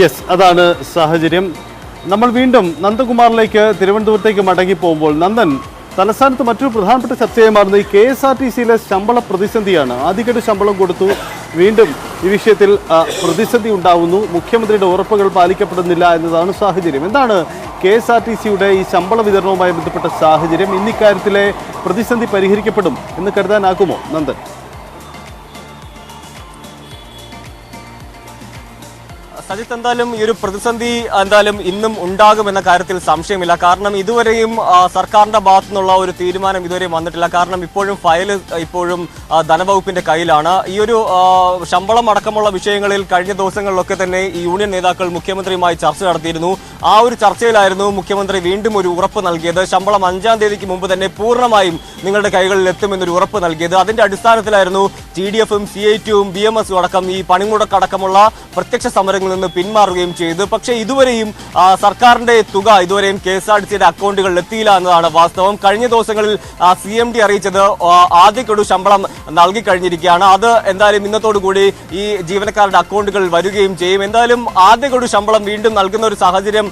Yes അതാണ് സാഹചര്യം. നമ്മൾ വീണ്ടും നന്ദകുമാറിലേക്ക് തിരുവനന്തപുരത്തേക്ക് മടങ്ങി പോകുമ്പോൾ നന്ദൻ തലസ്ഥാനത്ത് മറ്റൊരു പ്രധാനപ്പെട്ട ചർച്ചയായി ഈ കെ എസ് ആർ ടി സിയിലെ ശമ്പള പ്രതിസന്ധിയാണ്. ആദ്യഘട്ട ശമ്പളം കൊടുത്തു. വീണ്ടും ഈ വിഷയത്തിൽ പ്രതിസന്ധി ഉണ്ടാവുന്നു. മുഖ്യമന്ത്രിയുടെ ഉറപ്പുകൾ പാലിക്കപ്പെടുന്നില്ല എന്നതാണ് സാഹചര്യം. എന്താണ് കെ എസ് ആർ ടി സിയുടെ ഈ ശമ്പള വിതരണവുമായി ബന്ധപ്പെട്ട സാഹചര്യം? ഇന്നിക്കാര്യത്തിലെ പ്രതിസന്ധി പരിഹരിക്കപ്പെടും എന്ന് കരുതാനാകുമോ നന്ദൻ? സജിത്ത് എന്തായാലും ഈ ഒരു പ്രതിസന്ധി എന്തായാലും ഇന്നും ഉണ്ടാകുമെന്ന കാര്യത്തിൽ സംശയമില്ല. കാരണം ഇതുവരെയും സർക്കാരിന്റെ ഭാഗത്തു നിന്നുള്ള ഒരു തീരുമാനം ഇതുവരെയും വന്നിട്ടില്ല. കാരണം ഇപ്പോഴും ഫയൽ ഇപ്പോഴും ധനവകുപ്പിന്റെ കയ്യിലാണ്. ഈ ഒരു ശമ്പളം അടക്കമുള്ള വിഷയങ്ങളിൽ കഴിഞ്ഞ ദിവസങ്ങളിലൊക്കെ തന്നെ ഈ യൂണിയൻ നേതാക്കൾ മുഖ്യമന്ത്രിയുമായി ചർച്ച നടത്തിയിരുന്നു. ആ ഒരു ചർച്ചയിലായിരുന്നു മുഖ്യമന്ത്രി വീണ്ടും ഒരു ഉറപ്പ് നൽകിയത്. ശമ്പളം അഞ്ചാം തീയതിക്ക് മുമ്പ് തന്നെ പൂർണമായും നിങ്ങളുടെ കൈകളിൽ എത്തുമെന്നൊരു ഉറപ്പ് നൽകിയത്. അതിന്റെ അടിസ്ഥാനത്തിലായിരുന്നു ടി ഡി എഫും സി ഐ ടിയും ബി എം എസും അടക്കം ഈ പണിമുടക്കടക്കമുള്ള പ്രത്യക്ഷ സമരങ്ങളിൽ നിന്ന് പിന്മാറുകയും ചെയ്തു. പക്ഷേ ഇതുവരെയും സർക്കാരിന്റെ തുക ഇതുവരെയും കെ എസ് ആർ ടി സിയുടെ അക്കൗണ്ടുകളിൽ എത്തിയില്ല എന്നതാണ് വാസ്തവം. കഴിഞ്ഞ ദിവസങ്ങളിൽ സി എം ഡി അറിയിച്ചത് ആദ്യക്കൊടു ശമ്പളം നൽകി കഴിഞ്ഞിരിക്കുകയാണ്. അത് എന്തായാലും ഇന്നത്തോടുകൂടി ഈ ജീവനക്കാരുടെ അക്കൗണ്ടുകളിൽ വരികയും ചെയ്യും. എന്തായാലും ആദ്യക്കൊടു ശമ്പളം വീണ്ടും നൽകുന്ന ഒരു സാഹചര്യം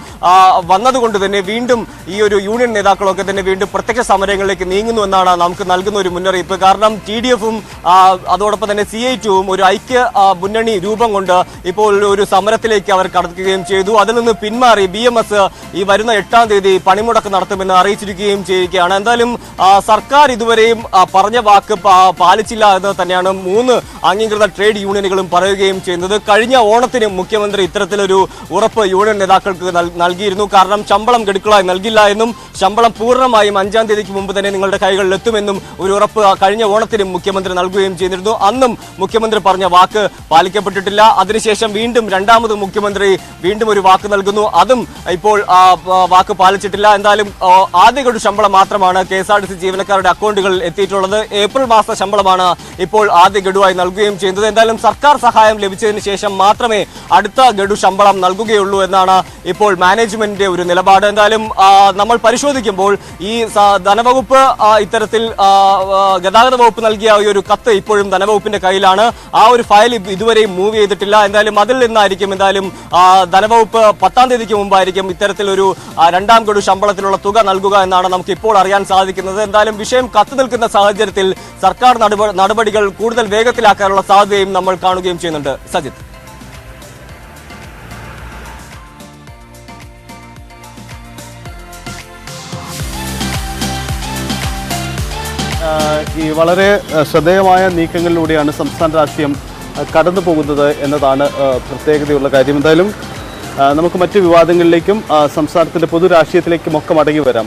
വന്നതുകൊണ്ട് തന്നെ വീണ്ടും ഈ ഒരു യൂണിയൻ നേതാക്കളൊക്കെ തന്നെ വീണ്ടും പ്രത്യക്ഷ സമരങ്ങളിലേക്ക് നീങ്ങുന്നു എന്നാണ് നമുക്ക് നൽകുന്ന ഒരു മുന്നറിയിപ്പ്. കാരണം ടി ഡി എഫും അതോടൊപ്പം തന്നെ സി ഐ ടുവും ഒരു ഐക്യ മുന്നണി രൂപം കൊണ്ട് ഇപ്പോൾ ഒരു സമരത്തിലേക്ക് അവർ കടക്കുകയും ചെയ്തു. അതിൽ നിന്ന് പിന്മാറി ബി എം എസ് ഈ വരുന്ന എട്ടാം തീയതി പണിമുടക്ക് നടത്തുമെന്ന് അറിയിച്ചിരിക്കുകയും ചെയ്യുകയാണ്. എന്തായാലും സർക്കാർ ഇതുവരെയും പറഞ്ഞ വാക്ക് പാലിച്ചില്ല എന്ന് തന്നെയാണ് മൂന്ന് അംഗീകൃത ട്രേഡ് യൂണിയനുകളും പറയുകയും ചെയ്യുന്നത്. കഴിഞ്ഞ ഓണത്തിന് മുഖ്യമന്ത്രി ഇത്തരത്തിലൊരു ഉറപ്പ് യൂണിയൻ നേതാക്കൾക്ക് നൽകിയിരുന്നു. കാരണം ശമ്പളം ഗഡുക്കളായി നൽകില്ല എന്നും ശമ്പളം പൂർണമായും അഞ്ചാം തീയതിക്ക് മുമ്പ് തന്നെ നിങ്ങളുടെ കൈകളിൽ എത്തുമെന്നും ഒരു ഉറപ്പ് കഴിഞ്ഞ ഓണത്തിനും മുഖ്യമന്ത്രി നൽകുകയും ചെയ്തിരുന്നു. അന്നും മുഖ്യമന്ത്രി പറഞ്ഞ വാക്ക് പാലിക്കപ്പെട്ടിട്ടില്ല. അതിനുശേഷം വീണ്ടും രണ്ടാമത് മുഖ്യമന്ത്രി വീണ്ടും ഒരു വാക്ക് നൽകുന്നു. അതും ഇപ്പോൾ വാക്ക് പാലിച്ചിട്ടില്ല. എന്തായാലും ആദ്യ ഗഡു ശമ്പളം മാത്രമാണ് K S R T C ജീവനക്കാരുടെ അക്കൗണ്ടുകളിൽ എത്തിയിട്ടുള്ളത്. ഏപ്രിൽ മാസ ശമ്പളമാണ് ഇപ്പോൾ ആദ്യ ഗഡുവായി നൽകുകയും ചെയ്യുന്നത് എന്തായാലും സർക്കാർ സഹായം ലഭിച്ചതിന് ശേഷം മാത്രമേ അടുത്ത ഗഡു ശമ്പളം നൽകുകയുള്ളൂ എന്നാണ് ഇപ്പോൾ മാനേജ്മെന്റിന്റെ ഒരു നിലപാട്. എന്തായാലും നമ്മൾ പരിശോധിക്കുമ്പോൾ ഈ ധനവകുപ്പ് ഇത്തരത്തിൽ ഗതാഗത വകുപ്പ് നൽകിയ ഈ ഒരു കത്ത് ഇപ്പോഴും ധനവകുപ്പിന്റെ കയ്യിലാണ്. ആ ഒരു ഫയൽ ഇതുവരെയും മൂവ് ചെയ്തിട്ടില്ല. എന്തായാലും അതിൽ നിന്നായിരിക്കും എന്തായാലും ധനവകുപ്പ് പത്താം തീയതിക്ക് മുമ്പായിരിക്കും ഇത്തരത്തിലൊരു രണ്ടാം ഗഡു ശമ്പളത്തിലുള്ള തുക നൽകുക എന്നാണ് നമുക്ക് ഇപ്പോൾ അറിയാൻ സാധിക്കുന്നത്. എന്തായാലും വിഷയം കത്തു നിൽക്കുന്ന സാഹചര്യത്തിൽ സർക്കാർ നടപടികൾ കൂടുതൽ വേഗത്തിലാക്കാനുള്ള സാധ്യതയും നമ്മൾ കാണുകയും ചെയ്യുന്നുണ്ട്. സജിത്ത് ഈ വളരെ ശ്രദ്ധേയമായ നീക്കങ്ങളിലൂടെയാണ് സംസ്ഥാന രാഷ്ട്രീയം കടന്നു പോകുന്നത് എന്നതാണ് പ്രത്യേകതയുള്ള കാര്യം. എന്തായാലും നമുക്ക് മറ്റ് വിവാദങ്ങളിലേക്കും സംസ്ഥാനത്തിന്റെ പൊതു രാഷ്ട്രീയത്തിലേക്കും ഒക്കെ മടങ്ങി വരാം.